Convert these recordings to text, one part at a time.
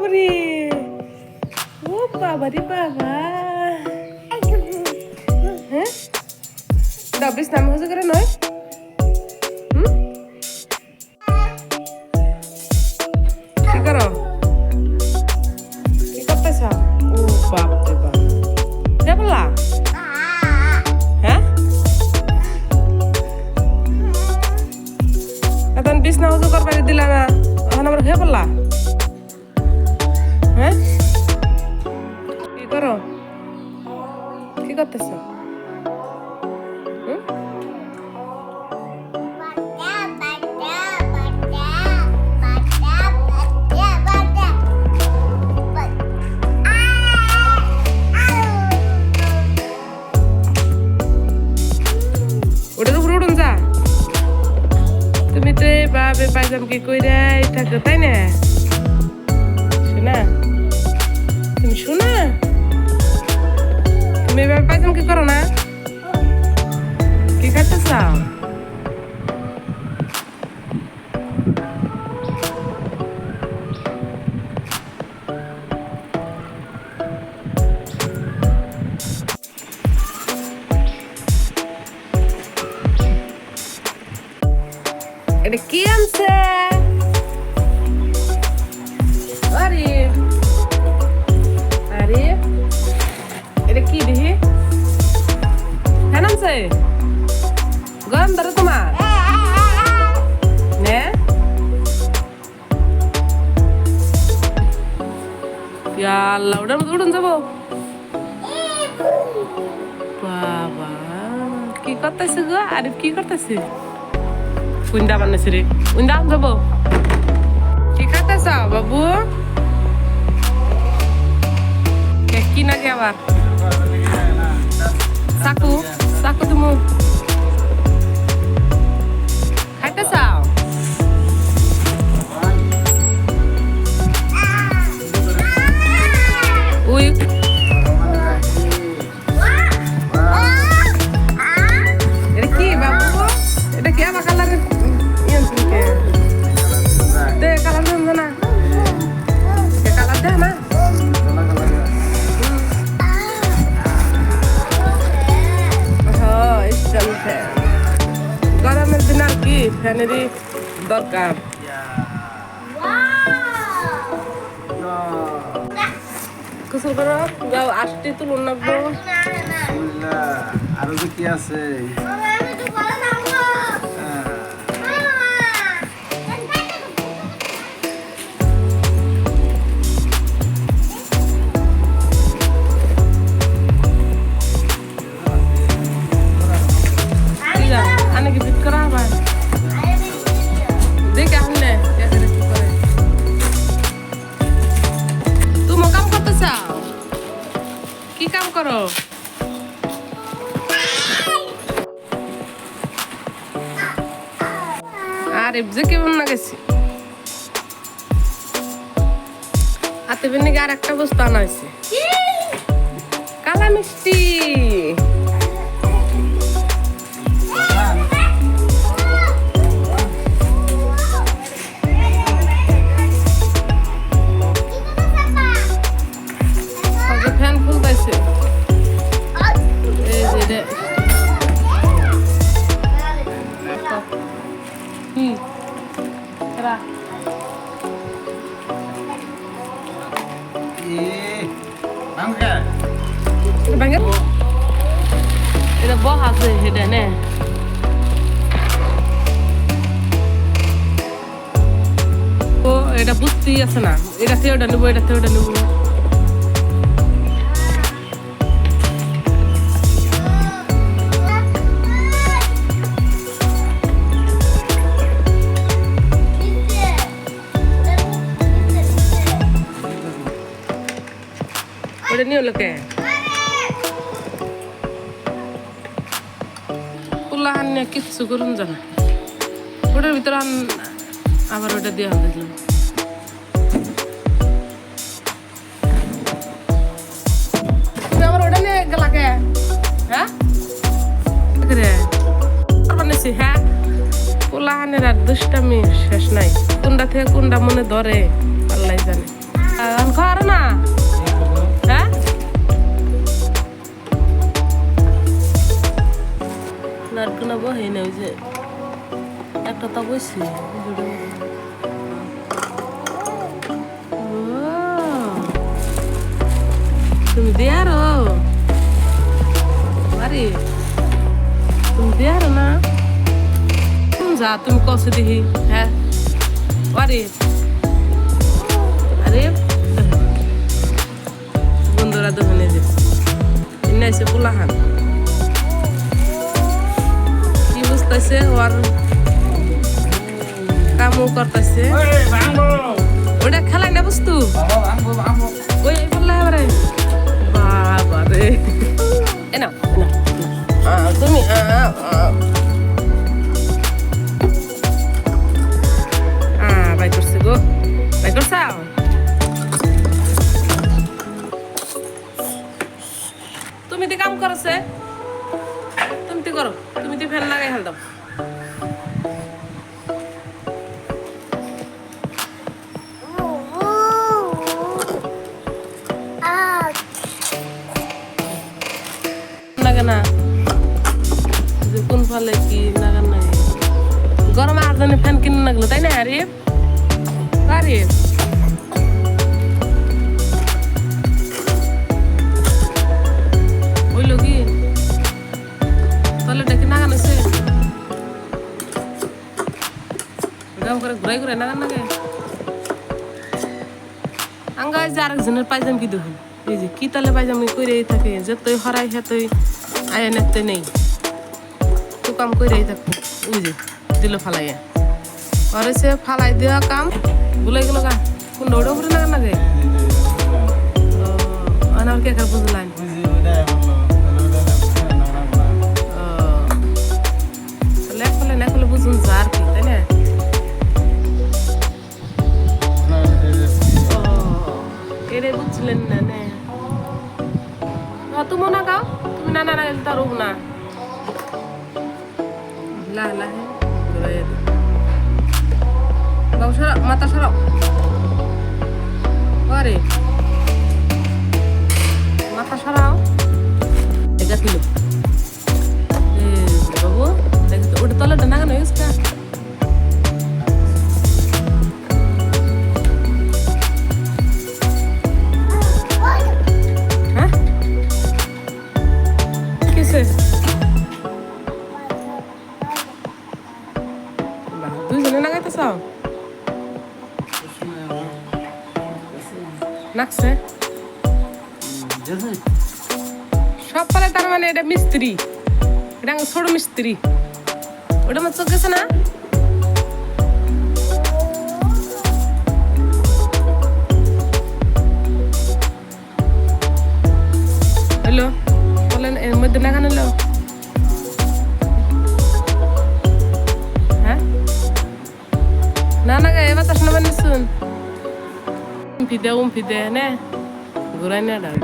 ওরে বাবা রে ও বাবা রে বাবা। হ্যাঁ? ডাবিস নাম হচ্ছে করে নয়। বাবে পাইজাম কি কইরা থাকো, তাই না? শোনা? তুমি শোনা? তুমি এবার পাইজাম কি করো না। কি খাইতে চাও এটা কি আনছে? আরে। আরে। এটা কি দেখি হ্যাঁ আনছে? গরম ধরে তোমার। আল্লাহ ওটার মধ্যে যাব। বাবা, কি করতেছে গো? আরিফ কি করতেছে? উইন্দা বানাইছে রে উইন্দা যাব কি খাইতেছ বাবু কে কি নাকি আবার চাকু চাকু তুমি খাইতেছ উই এটা কি বাবু এটা কি আবার কালারের গরমের দিন আর কি ফ্যানেরই দরকার গোসল করো যাও আসতে তুলুন লাগবো আরও কি আছে যে কেমন না গেছি হাতে বেনে আর একটা বস্তু আনা হয়েছে। কালা মিষ্টি আগে ফ্যান খুলতেছে এই যে রে কি রা ভাঙে এটা বহ আছে সেটা নে ও এটা বুঝতেই আছে না এটা থেকে ওটা নেব ওটা নিয়ে লোকে পোলা হান নিয়ে কিচ্ছু করুন জানা। ওটার ভিতরে আবার ওটা দিয়ে হবে হ্যাঁ? রে। বানাইছি হ্যাঁ? আর দুষ্টামি শেষ নাই। কোনটা থেকে কোনটা মনে ধরে আল্লাহ জানে। খাওয়ার না? নাটকনা বহে না, ওই যে একটা তা বসছি তুমি দেয়ারো আরে, তুমি দেয়ারো না। তুমি যা, তুমি কষে দেখি হ্যাঁ। আরে আরে, বন্ধুরা দোকানে যে, এনে এসে পোলাহান কামও করতেছে। ওটা খেলাই না বুঝতু ওই বললে এবারে। বাবা রে এ না না তুমি লাগল তাই না আরে আরে হইল কি তাহলে ডেকে নাগান আছে গাম করে ঘুরাই ঘুরাই নাগান নাগে আঙ্গা যে আরেকজনের পাইজাম কি দেখুন এই যে কি তালে পাইজামি কইরেই থাকে যতই হরাই হেতই আয়া নেতে নেই তো কাম কইরেই থাকব ওই যে দিল ফালাইয়া আর সে ফালাই দেওয়া কাম। ভুলে গেল গা। কোন দৌড়ো করে না নাগে আমার কে বুঝলাম। না একলে বুঝুন যা আর কি, তাই না? এরে বুঝলেন না, নে। তুমি না গাও, তুমি না না না, তার না। লা লা, হে। ঘুরাইয়া দে বাবু সরাও মাথা সরাও। আরে মাথা সরাও। এটা দিল এ বাবু দেখ তো, ওটা তলাটা নাগানো হয়েছে কা হ্যাঁ? কিসে? বাহ, দুইজনে লাগাইতে নাকছে সব পালে তার মানে এটা মিস্ত্রি। এটা ছোট মিস্ত্রি। ওটা আমার চোখ গেছে না? হ্যালো বলেন এর মধ্যে না কেন এলো হ্যাঁ? না না গে এবার তার শোনাবেন শুন উম্ফি দে উম্ফি দে নে ঘুরাই নে ডাল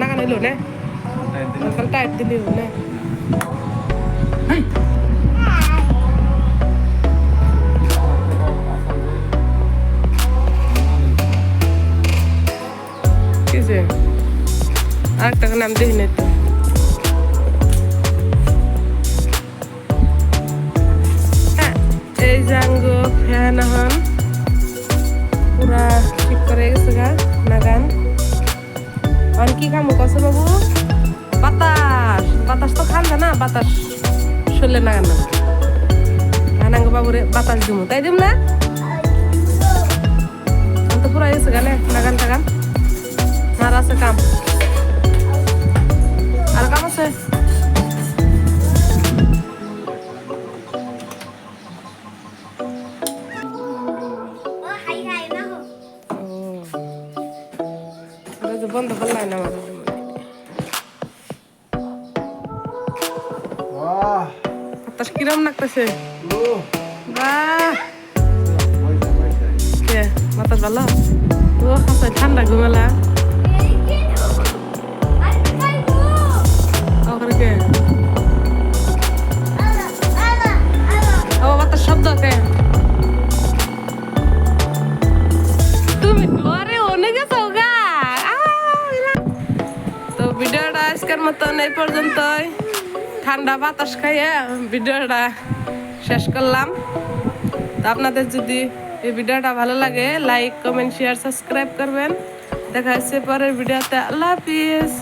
না কেন এলো নে কাল টাইট দিলি নে কিসে আরেকটা নাম দেখি নাই তো বাতাস নাগান। না আনাঙ্গ বাবুরে বাতাস দিব তাই দিব না? তো পুরা গেছে গানে, নাগান টাগান। আর আছে কাম। আর কাম আছে? বাতাস কিরম লাগতেছে? বাতাস ভালো? ও হাসায় ঠান্ডা ঘুমেলা? শব্দ তুমি আরে অনেক গেছো গা। তো ভিডিওটা আজকের মতন এই পর্যন্তই। ঠান্ডা বাতাস খাইয়ে ভিডিওটা শেষ করলাম। তো আপনাদের যদি এই ভিডিওটা ভালো লাগে লাইক কমেন্ট শেয়ার সাবস্ক্রাইব করবেন। দেখা হচ্ছে পরের ভিডিওতে। আল্লাহ হাফিজ।